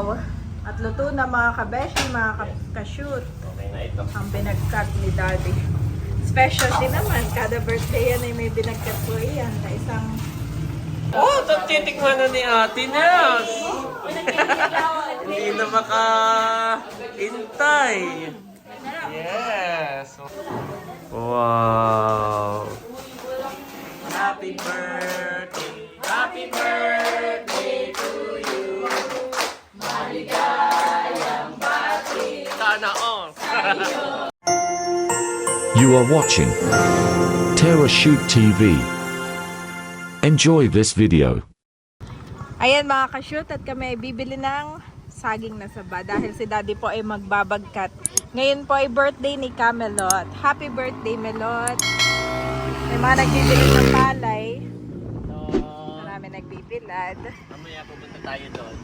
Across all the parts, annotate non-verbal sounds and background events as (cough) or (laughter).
Wow! At luto na mga kabeshi, mga ka- ka-shoot. Okay na ito. Ang binagkat ni Daddy. Specialty naman, kada birthday yan ay may binagkat po yan na isang Oh, ito titikman na ni Ate Nels. Hindi na maka-intay. Yes. Wow. Happy birthday. Happy birthday You are watching Terra Shoot TV. Enjoy this video. Ayan mga ka-shoot at kami ay bibili ng saging na saba dahil si daddy po ay magbabagkat. Ngayon po ay birthday ni Camelot. Happy birthday Melot! May mga nagbibili ng palay. Nagbibilad. Mamaya pupunta tayo doon.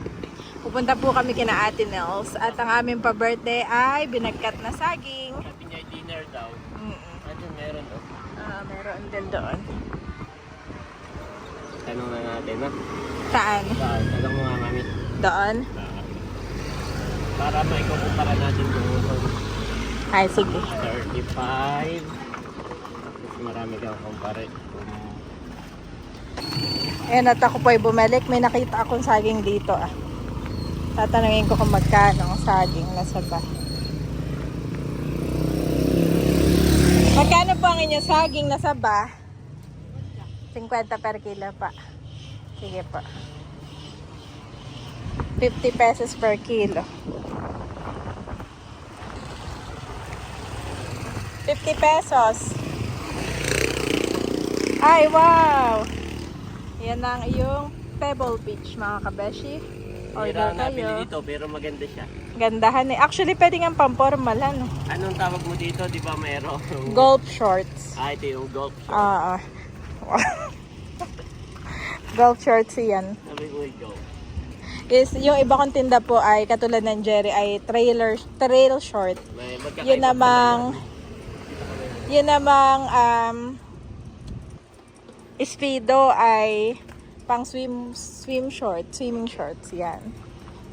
Pupunta po kami kina Ate Nels at ang aming pa-birthday ay binagkat na saging. Sabi niya dinner daw. Mm-mm. Ano meron oh? Ah, meron din doon. Tanong na natin ha. Saan? Saan? Tanong mo nga kami. Doon? Para maikukumpara natin kung Ay, sige. 35. Mas marami kang kumpare. Ayan at ako po ay bumalik. May nakita akong saging dito ah. Tatanungin ko kung magkano ang saging na saba. Magkano po ang inyong saging na saba? 50 per kilo pa. Sige po. 50 pesos per kilo. 50 pesos. Ay, wow! Yan ang iyong Pebble Beach, mga kabeshi. Order nabili kayo. dito pero maganda siya. Gandahan eh. Actually, pwede nga pang-formal, ano? Anong tawag mo dito? Di ba mayroong... (laughs) Golf shorts. Ah, ito yung golf shop. Ah, ah. Golf shorts yan. Sabi ko yung golf. Is, yung iba kong tinda po ay, katulad ng Jerry, ay trailer, trail short. May magkakaiba Yun namang, yun namang, um, speedo ay pang swim, swim short, swimming shorts, yan.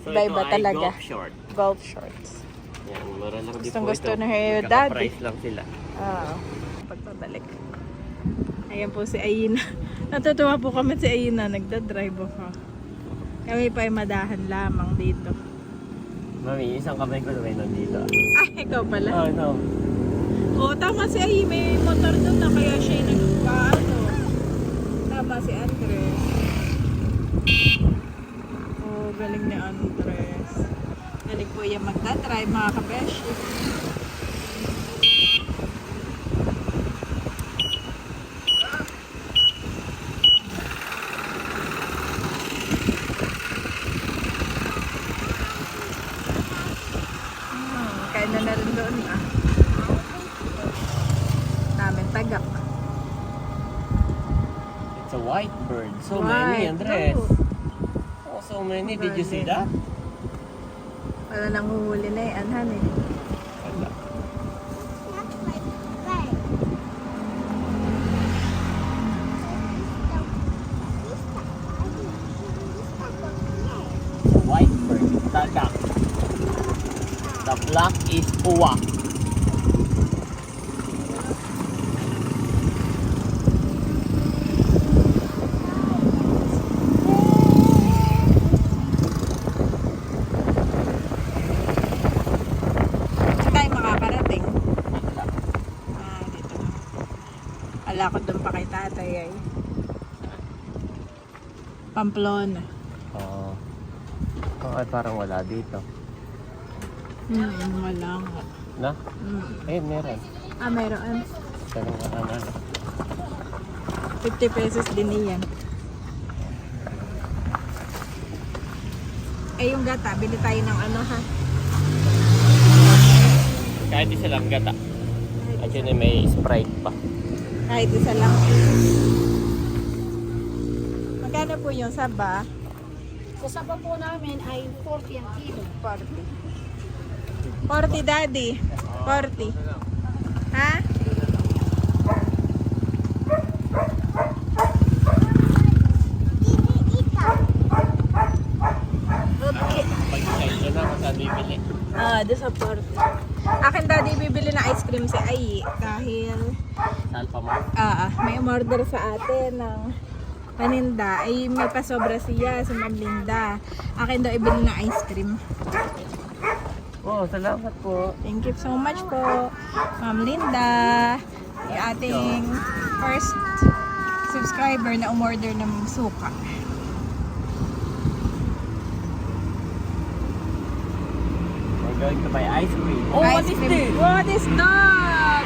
So, iba-iba ito ay talaga. golf short. Golf shorts. Yan, mura lang din Gustong po gusto ito. na kayo, Magkaka-price lang sila. Ah, pagpabalik. Ayan po si Ayina. (laughs) Natutuwa po kami si Ayina. Nagda-drive ako. Kami pa ay madahan lamang dito. Mami, isang kamay ko na may nandito. Ay, ikaw pala. Oh, no. Oo, tama si Ay. May motor doon na kaya siya. Tama si Andres. Oo, galing ni Andres. Galing po yung magdadrive mga kabeshi. Hmm, kain na na rin doon ah. Daming tagak. It's a white bird. So White, many, Andres. true. Oh, so many. Did you see that? Wala nang huhuli na eh, anhan eh. Wala. White bird. Tagak. The black is uwak. Saan tayo makakarating? Ah, dito na. Ala ko doon pa kay tatay ay. Pamplona. Oo. Oh. ay parang wala dito. Hmm, wala nga. Na? Hmm. Eh, meron. Ah, mayroon. Tanong ka na. 50 pesos din iyan. Eh, yung gata, bili tayo ng ano ha? Kahit isa lang gata. At yun ay may Sprite pa. Kahit isa lang. Po yung saba? Sa saba po namin ay 40 ang kilo. 40. 40 daddy. 40. Ha? Okay, doon ako sa bibili. Ah, doon sa port. Akin daddy bibili na ice cream si Ayi dahil Sa Alphamart. ah, ah, may umorder sa atin ng paninda. Ay, may pasobra siya, si Ma'am Linda. Akin daw ibili ng ice cream. Oh, salamat po. Thank you so much po, Ma'am Linda. Yung ating first subscriber na umorder ng suka. We're going to buy ice cream. Ice cream. What is that?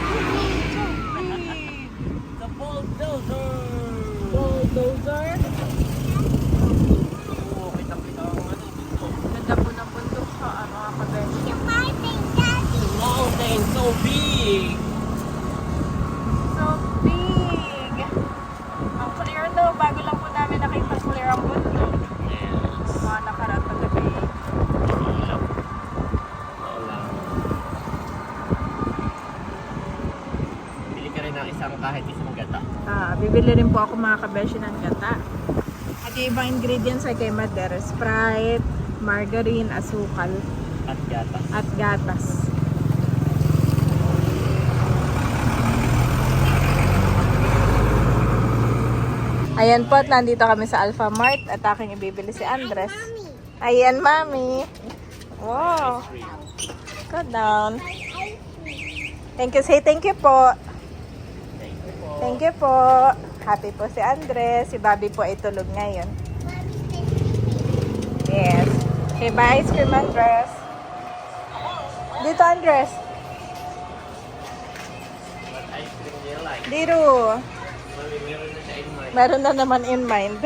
The bulldozer! Bulldozer. Oh, kita-kita ang ano. Ganda po ng bundok sa ano, mga kabeshi. Mountain, so big! So big! Ang clear daw, bago lang po namin nakita clear ang bundok. Yes. Mga nakaraan pa gabi. Ilap. Wala. Bili ka rin ng isang kahit isang gata. Bibili rin po ako mga kabeshi ng gata. At yung ibang ingredients ay kay Mader, Sprite, margarine, asukal, At gata. at gatas. Ayan po, at nandito kami sa Alpha Mart at aking ibibili si Andres. Ayan, Mami. Wow. Go down. Thank you. Say thank you po. Thank you po. Happy po si Andres. Si Bobby po ay tulog ngayon. Yes. Okay, bye ice cream, Andres. Dito, Andres. Dito. Meron na naman in mind.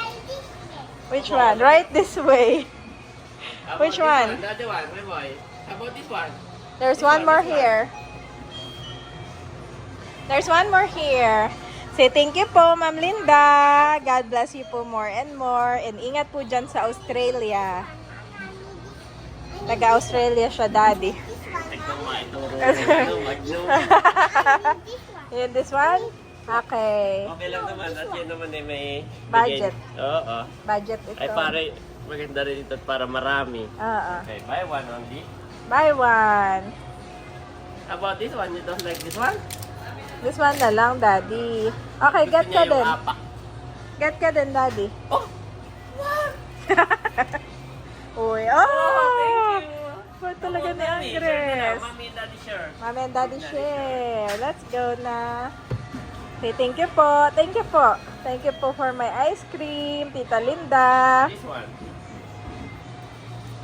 (laughs) Which one? Right this way. Which one? The other one, my boy. How about this one? There's one more here. There's one more here. Say thank you po, Ma'am Linda. God bless you po more and more. And ingat po dyan sa Australia. Taga-Australia siya, Daddy. (laughs) And this one? Okay. Okay lang naman. At yun naman eh, may... Budget. Oo. Budget ito. Ay, pare, maganda rin ito para marami. Oo. Okay, buy one only. Buy one. How about this one? You don't like this one? This one na lang, Daddy. Okay, Gusto get niya ka yung din. apak. Get ka din, Daddy. Oh! (laughs) Uy, oh! You! What talaga ni na lang. Andres? Mami, daddy, share. Mami and Daddy share. Let's go na. Okay, thank you po. Thank you po. Thank you po for my ice cream, Tita Linda. This one.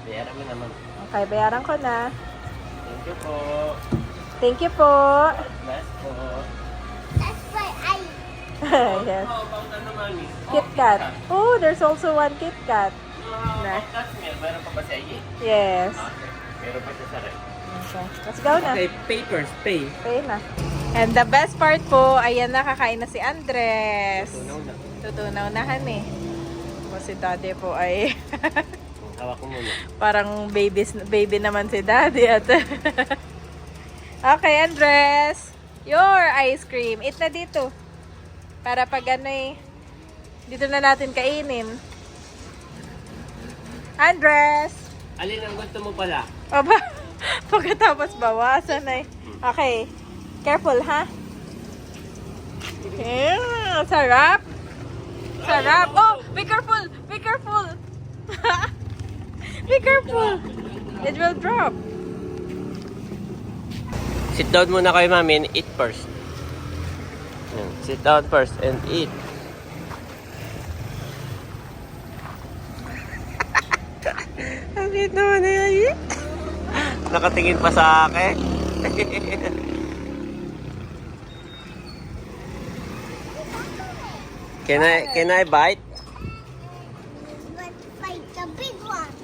Bayaran mo naman. Okay, bayaran ko na. Thank you po. Thank you po. Bless po. (laughs) yes. How about ano, mami? Kit Kat. Oh, there's also one Kit Kat. Meal? Meron pa ba sa iyo? Yes. Okay. Meron pa siya sa red. Okay, let's go na. Okay, papers, pay. Okay na. And the best part po, ayan nakakain na si Andres. Tunaw na. Tutunaw na han eh. Tapos si daddy po ay Hawak ko muna. (laughs) parang babies, baby naman si daddy at (laughs) Okay, Andres. Your ice cream. Eat na dito. Para pag ano eh, dito na natin kainin. Andres! Alin ang gusto mo pala? Aba, (laughs) pagkatapos bawasan ay. Okay. Careful, ha? Mm, sarap. Sarap. Oh, be careful. Be careful. (laughs) be careful. It will drop. Sit down muna kayo, mami, and eat first. Yan. Sit down first and eat. (laughs) Ang cute naman na yan. Nakatingin pa sa akin. (laughs) can I can I bite? the big one.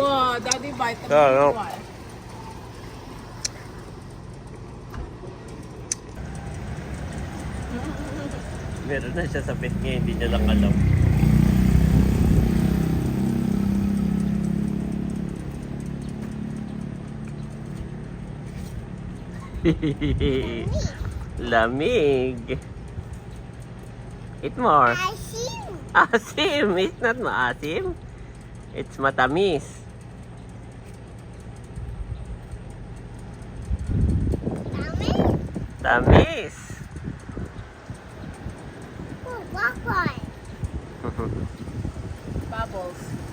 Wow, daddy bite the Yeah, no. one. (laughs) Meron na siya sa pet niya, hindi niya lang alam. (laughs) Lamig. Eat more. I see Asim. It's not maasim. It's matamis. Tamis. Bubbles. (laughs)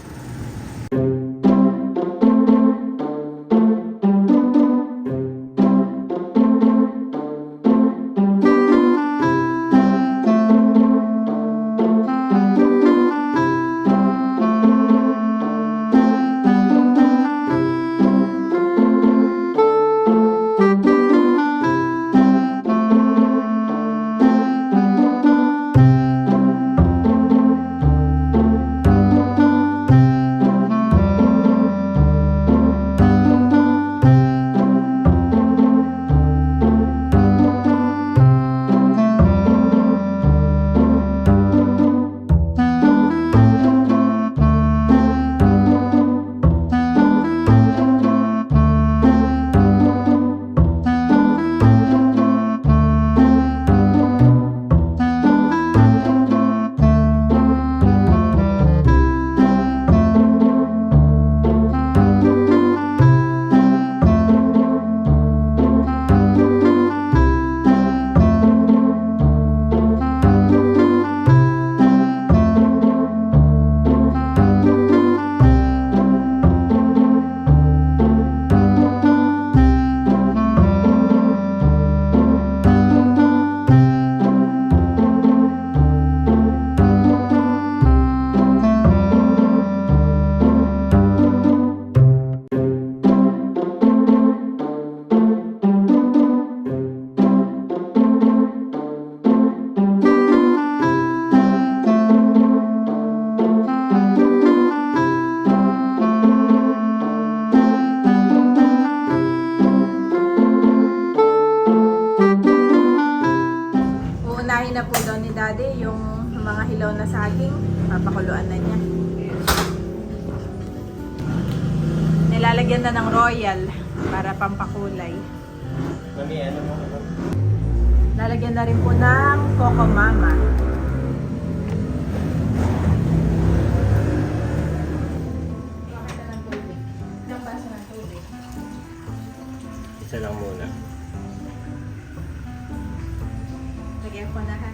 Lagyan ko na ha.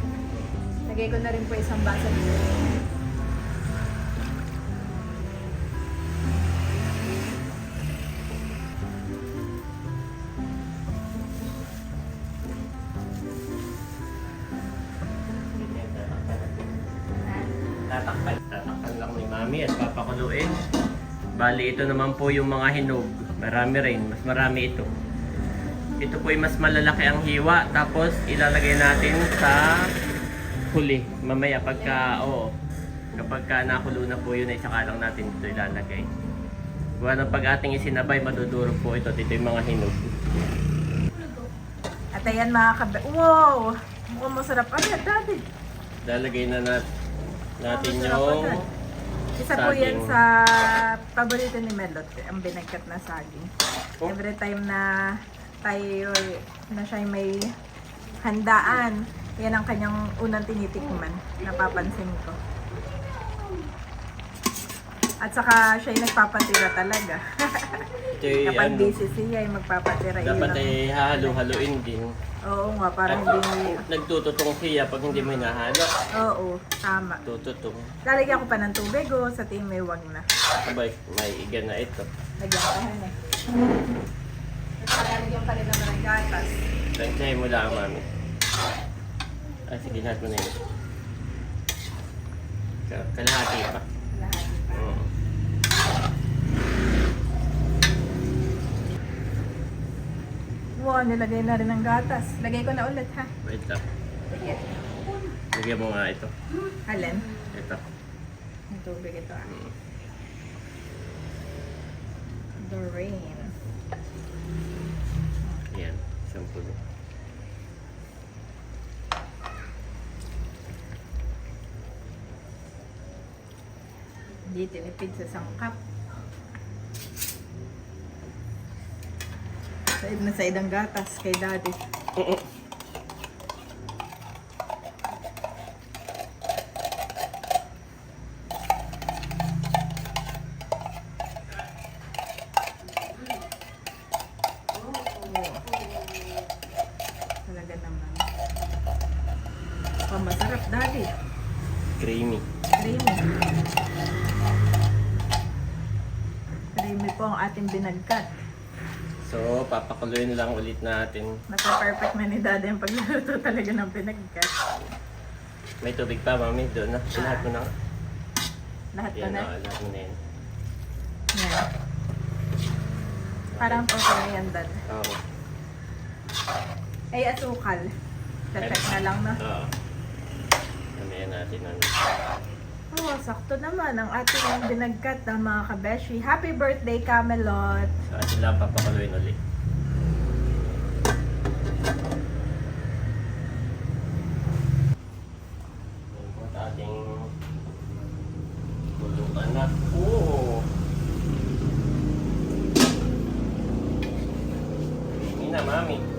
Lagay ko na rin po isang baso dito. Tatakpan. Tatakpan lang ni Mami at papakuluin. Bali, ito naman po yung mga hinog. Marami rin. Mas marami ito. Ito po ay mas malalaki ang hiwa. Tapos, ilalagay natin sa huli. Mamaya pagka, oo. Kapag ka nakulo na po yun, ay saka lang natin ito ilalagay. Gawa ng pag ating isinabay, madudurog po ito. Dito yung mga hinog. At ayan mga kabe... Wow! Mukhang masarap agad, Daddy. Lalagay na nat natin yung. Isa po yan saging. sa paborito ni Melot, ang binagkat na saging. Oh. Every time na tayo na siya may handaan, yan ang kanyang unang tinitikman, napapansin ko. At saka siya yung nagpapatira talaga. ito yung (laughs) Kapag ano, busy siya, yung magpapatira. dapat ay hahalo-haluin din. Oo nga, parang hindi... Nagtututong siya pag hindi mo hinahalo. Oo, tama. Tututong. Lalagyan ko pa ng tubig o sa tingin may wag na. Abay, may iga na ito. Lagyan ko eh. Lalagyan pa naman ng gatas. Tansyahin mo lang, mami. Ah, sige, lahat mo na yun. Ka- Kalahati pa. Lahat. Oo. Wow, nilagay na rin ng gatas. Lagay ko na ulit ha. Wait lang. Sige. Lagyan mo nga ito. Alin? Ito. Yung tubig ito ah. Mm. The Ayan, isang pulo. Hindi tinipid sa sangkap. Said na said ang gatas kay daddy. Creamy. Creamy. Creamy po ang ating binagkat. So, papakuluin lang ulit natin. Nasa-perfect na ni Daddy ang pagluluto talaga ng binagkat. May tubig pa, mami. Doon na. Lahat mo na. Lahat ko Yan, na. oh, lahat mo na yan. Yan. Parang okay na yan, Dad. Oo. Ay, asukal. Check na lang na. Oo. Mamaya natin ano. Oo, sakto naman ang ating binagkat ng mga kabeshi. Happy birthday, Camelot! So, atin lang papakuluin ulit. Ating kuluan na. Oo! Hindi na, mami.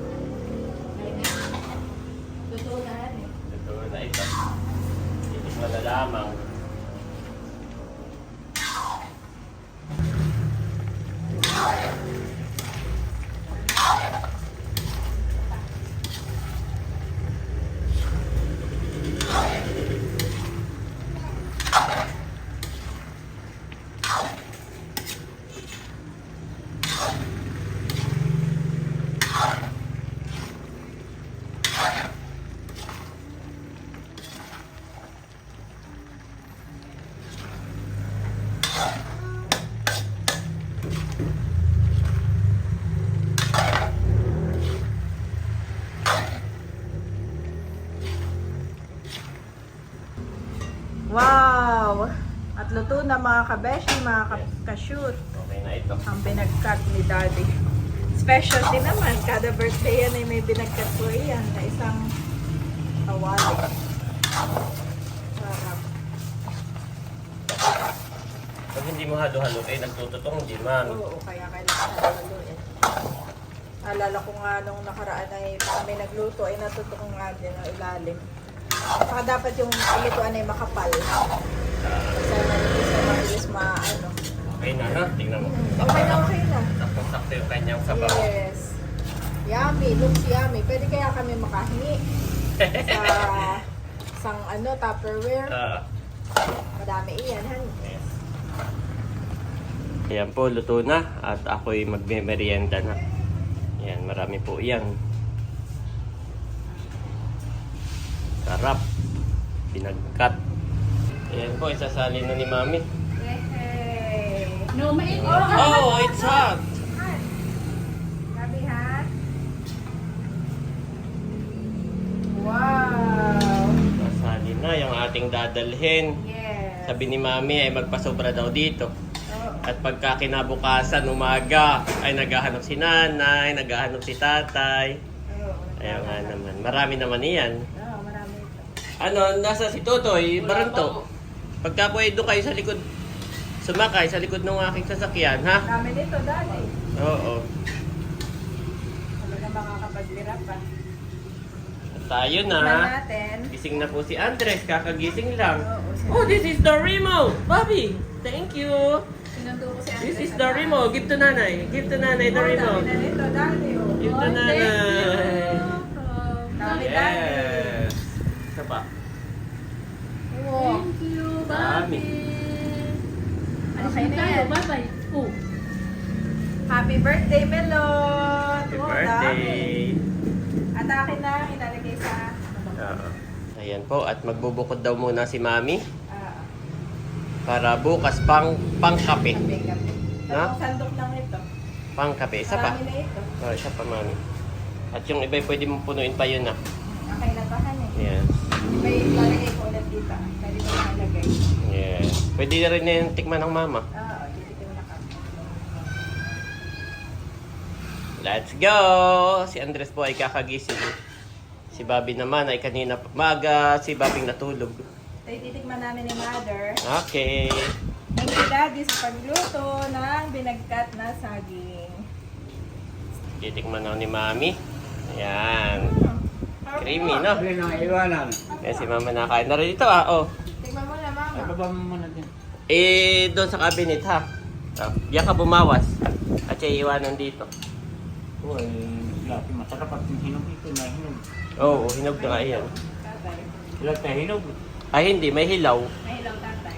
Wow! At luto na mga kabeshi, mga ka- kashoot. Okay na ito. Ang binagkat ni Daddy. Specialty naman, kada birthday yan ay may binagkat po yan na isang kawali. Sarap. Pag hindi mo halo-halo, eh nagtututong di mami. Oo, kaya kailangan haluin. Alala ko nga nung nakaraan ay kami nagluto ay natutong nga din ang ilalim. Saka dapat yung lutuan ay makapal. Kasi mabilis na mabilis ma ano. Okay na ha, tingnan mo. Okay na okay na. Sakto-sakto yung kanyang sabaw. Yes. Yummy, looks yummy. Pwede kaya kami makahingi sa (laughs) sang ano, Tupperware. Ah, Madami iyan, han. yes. Ayan po, luto na. At ako'y magme-merienda na. Ayan, marami po iyan. Sarap. Pinagkat. Ayan po, isasali na ni Mami. Yay! No, main. Oh, it's hot! Gabi ha? Wow! Sasali na yung ating dadalhin. Yes. Sabi ni Mami ay magpasobra daw dito. Oo. At pagka kinabukasan, umaga, ay naghahanap si nanay, naghahanap si tatay. Oo. Ayaw nga naman. Marami naman iyan. Ano, nasa si Totoy, Baranto. Pagka pwede kayo sa likod, sumakay sa likod ng aking sasakyan, ha? Dami nito, dali. Oo. Talaga makakapaglirap pa. At tayo na. natin. Gising na po si Andres, kakagising lang. Oo, Oh, this is the remote! Bobby, thank you! Sinundo ko si Andres. This is the remote. Give to nanay. Give to nanay the dami remote. na nito, dali. oh. Give to nanay. Dami, dali. Yes. Isa pa. Thank you. Bobby. Okay na yan. Bye-bye. Oh. Happy birthday, Melon! Happy Oh, birthday. dami. At akin na, ilalagay sa... Oo. Ayan po, at magbubukod daw muna si Mami Ah, para bukas pang pang kape. kape? Dalawang sandok lang ito. Pang kape. Isa pa. Marami na ito. Oh, isa pa, Mami. At yung iba pwede mong punuin pa yun ah. Okay na pa, han eh. Yes. May lalagay dito. Pwede ko nalagay. Yes. Pwede na rin na yung tikman ng mama. Oo, ko na kami. Let's go! Si Andres po ay kakagising. Si Bobby naman ay kanina maga. Si Bobby natulog. Ito yung titikman namin ni Mother. Okay. Thank you, Daddy, sa pagluto ng binagkat na saging. Titikman na ni Mami. Ayan. Creamy, no? Ang iwanan? Kaya si Mama nakain na rin ito ah. Oh. Tikman mo na, Mama. Ay, baba mo muna din. Eh, doon sa cabinet ha. Ah, Diyan ka bumawas. At siya iiwanan dito. Oo, ay, laki masarap at yung hinog ito na hinog. Oo, oh, hinog na nga yan. Tatay. Sila tayo hinog. Ay, hindi. May hilaw. May hilaw tatay.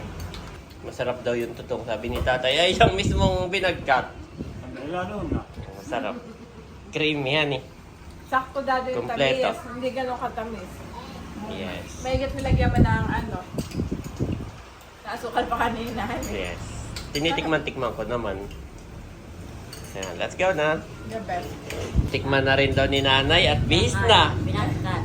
Masarap daw yung tutong, sabi ni tatay. Ay, yung mismong binagkat. Wala noon na. Masarap. Creamy yan eh. Sakto dado yung Kompleto. tamis. Hindi ganun katamis. Yes. May higit nilagyan mo ng ano. Naasukal pa kanina. Yes. Tinitikman-tikman ko naman. Yan, let's go na. The best. Tikman na rin daw ni nanay at bis na.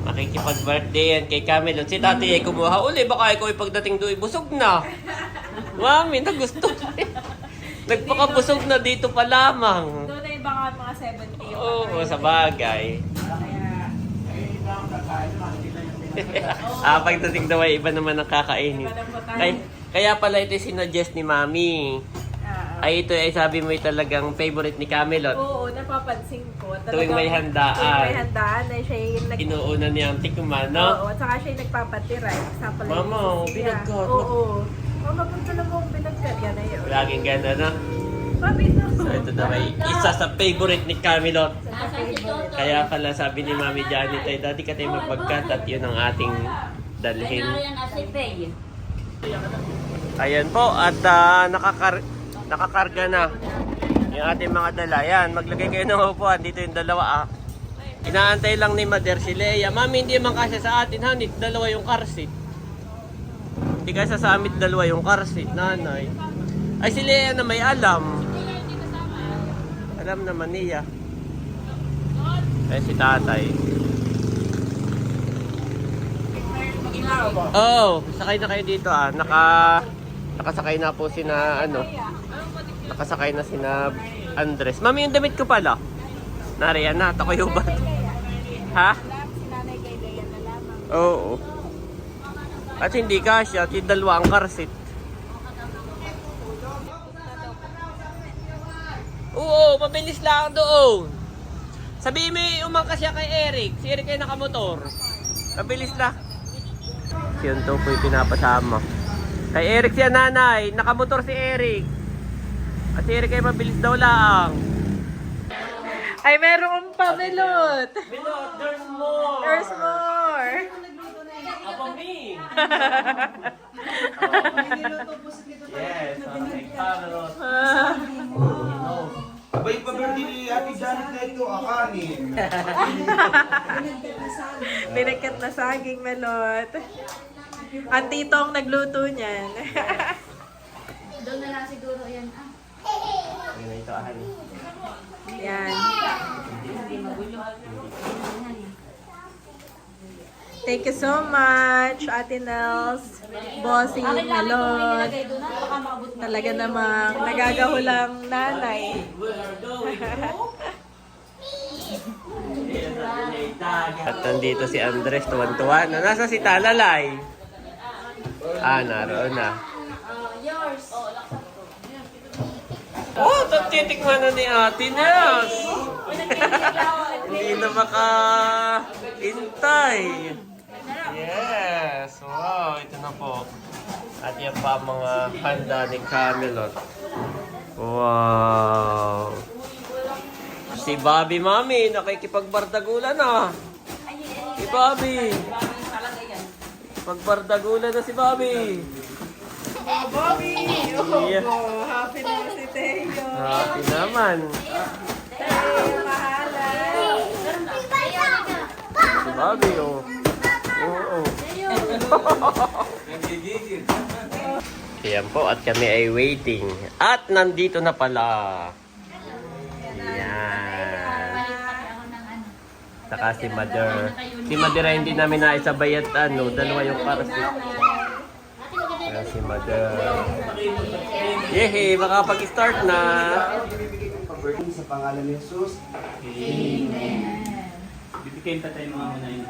Makikipag-birthday yan kay Camelot. Si tati ay kumuha uli. Baka ikaw ay pagdating doon, busog na. (laughs) Mami, na gusto. Nagpakabusog na dito pa lamang. Doon ay baka mga 70 yung Oo, sa bagay. (laughs) ah, pagdating daw ay iba naman ang kakainin. Kaya, kaya pala ito yung sinuggest ni Mami. Ah, Ay, ito ay sabi mo ay talagang favorite ni Camelot. Oo, napapansin ko. Talagang- Tuwing may handaan. Tuwing may handaan, ay siya yung nag... Inuuna niyang tikman, Oo, no? at saka siya yung nagpapatira. Example, Mama, si oh, binagkat. Oo. Mama, punta na mo ang binagkat. Yan na yun. Laging ganda, no? So, ito daw ay isa sa favorite ni favorite. Kaya pala sabi ni Mami Janet ay dati ka tayo magpagkat at yun ang ating dalhin. Ayan po, at ah, nakakar nakakarga na yung ating mga dala. Ayan, maglagay kayo ng upuan. Dito yung dalawa ah. Inaantay lang ni Mother si Leia. Mami, hindi man kasya sa atin, honey. Dalawa yung car seat. Hindi kasya sa amin dalawa yung car seat, nanay. Ay, si Leia na may alam. Alam naman niya. Eh, si tatay. Oh, sakay na kayo dito ah. Naka nakasakay na po sina ano. Nakasakay na sina Andres. Mami, yung damit ko pala. Nariyan na, takoy ba? Ha? Si nanay kay Leia na lamang. Oo. At hindi kasya, at yung dalawa ang car seat. Oo, mabilis lang doon. Sabihin mo, umangkas siya kay Eric. Si Eric ay nakamotor. Mabilis lang. Yun to po yung pinapasama. Kay Eric siya nanay. Nakamotor si Eric. At si Eric ay mabilis daw lang. Ay, meron pa, Melot. Milot, there's more! There's more. Abang me! (laughs) yes, pa birthday ni Ate Janet na ito, akanin. (laughs) Binakat na saging, Melot. Ang titong nagluto niyan. (laughs) Doon na lang siguro yan. Ah. Na ito, ahali. Yan. Thank you so much, Ate Nels, maabot mo. Talaga namang nagagahulang nanay. At nandito si Andres, tuwan-tuwa na. Nasa si Talalay? Ah, naroon na. yours. Oh, tatitikman na ni Ate Nels. Hindi na maka-intay. Yes, wow, ito na po. At yan pa ang mga handa ni Camelot. Wow. Si Bobby Mami, nakikipagbardagulan na. Si Bobby. Pagbardagulan na si Bobby. Oh, Bobby! Yeah. Oh, happy na si Teo. Happy naman. Teo, mahala. Si Bobby, oh. Oo. Ayan po, at kami ay waiting. At nandito na pala. Yan. Saka si Mother. Si Mother ay hindi namin naisabay at ano, dalawa yung karasi. Ayan si Mother. Yehe, makapag-start na. Birthday sa pangalan ni Jesus. Bibigyan pa tayo mga muna yun.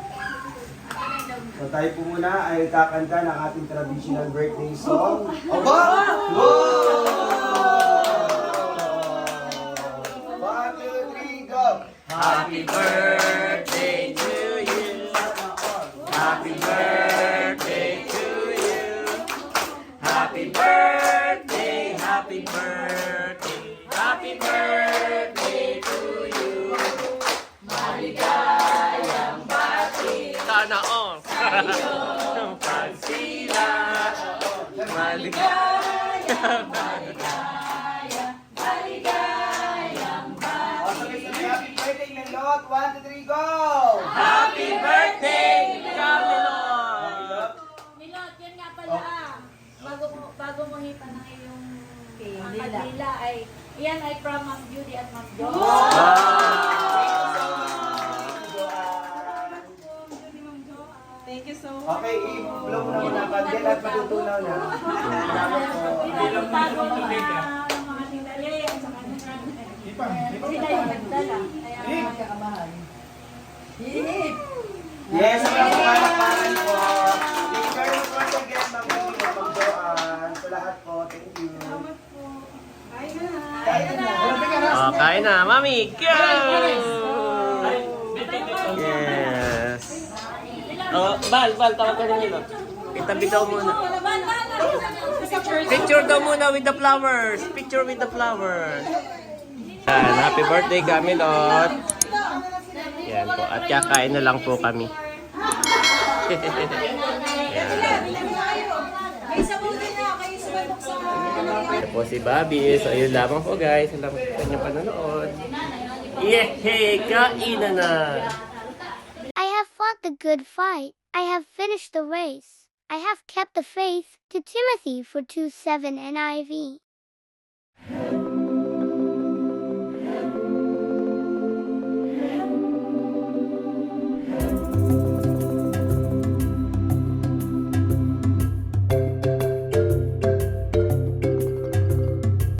So tayo po muna ay kakanta ng ating traditional birthday song. Aba! Wow! One, two, three, go! Happy birthday to you. Happy birthday O, sabay-sabay, happy birthday, Melot! One, two, three, go! Happy birthday, Camelot! Milot, yan nga pala ah. Bago mo, bago mo hipan ng iyong kandila ay, yan ay from Ma'am Judy at Ma'am Jo. Thank Okay, i-blow mo na muna ang candle at matutunaw na. Salamat po. Yes, mga palakpakan po. Thank you once again, Ma'am at Ma'am Joanne. Sa lahat po, thank you. Kain na. Oh, kain na, mami! Go! Oh, Bal, Bal, tawag ka nila. Itabi daw muna. Picture daw muna with the flowers. Picture with the flowers. Yan, happy birthday, Camilot. Yan po. At kakain na lang po kami. (laughs) Yan. Po si Bobby. So, yun lamang po guys. Salamat sa kanyang panonood. Yehey! Kain na na! Fought the good fight. I have finished the race. I have kept the faith. To Timothy for 2 7 NIV.